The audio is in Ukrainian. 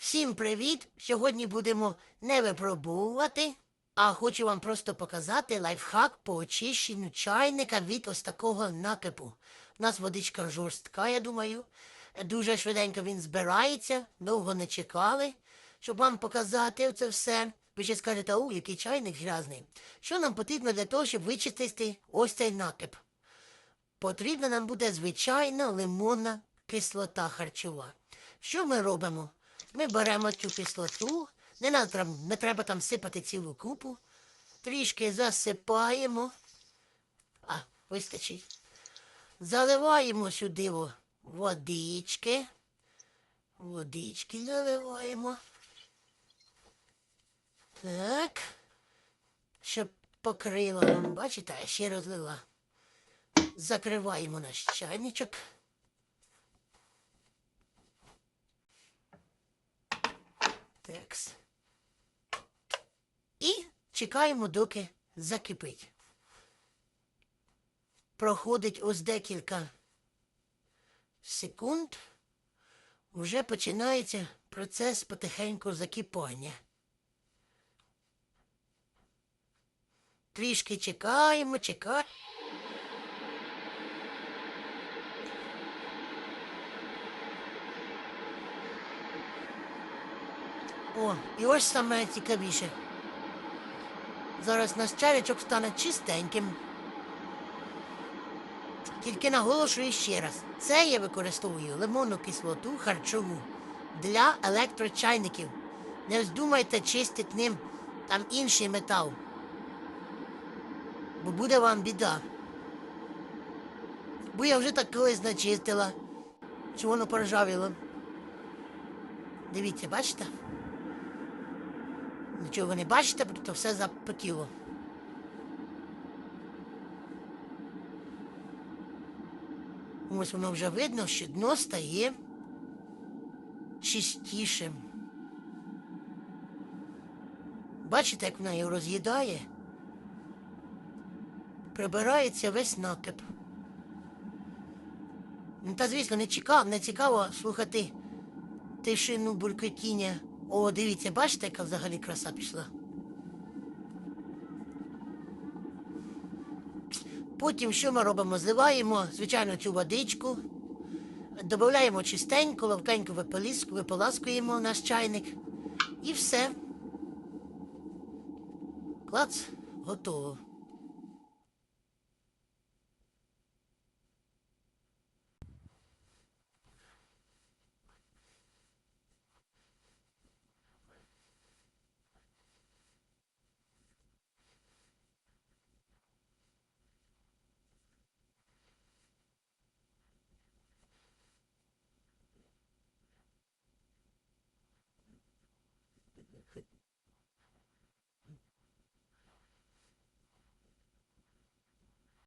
Всім привіт! Сьогодні будемо не випробовувати, а хочу вам просто показати лайфхак по очищенню чайника від ось такого накипу. У нас водичка жорстка, я думаю. Дуже швиденько він збирається, довго не чекали, щоб вам показати це все. Ви ще скажете, у, який чайник грязний. Що нам потрібно для того, щоб вичистити ось цей накип? Потрібна нам буде звичайна лимонна кислота харчова. Що ми робимо? Ми беремо цю кислоту, не, надо, не треба там сипати цілу купу, трішки засипаємо, а, вистачить. Заливаємо сюди водички, водички заливаємо. Так, щоб покрило нам, бачите, ще розлила. Закриваємо наш чайничок. Текс. І чекаємо, доки закипить. Проходить ось декілька секунд. Вже починається процес потихеньку закипання. Трішки чекаємо, чекаємо. О, і ось саме цікавіше. Зараз наш чайничок стане чистеньким. Тільки наголошую ще раз, це я використовую лимонну кислоту харчову для електрочайників. Не вздумайте чистити ним там інший метал. Бо буде вам біда. Бо я вже так колись начистила, що воно поржавіло. Дивіться, бачите? Нічого ви не бачите, бо то все запотіло. Ось воно вже видно, що дно стає чистішим. Бачите, як вона його роз'їдає? Прибирається весь накип. Ну, та, звісно, не цікаво, не цікаво слухати тишину булькотіння. О, дивіться, бачите, яка взагалі краса пішла. Потім що ми робимо? Зливаємо, звичайно, цю водичку, додаємо чистенько, ловкенько виполаскуємо наш чайник. І все. Клац, готово. could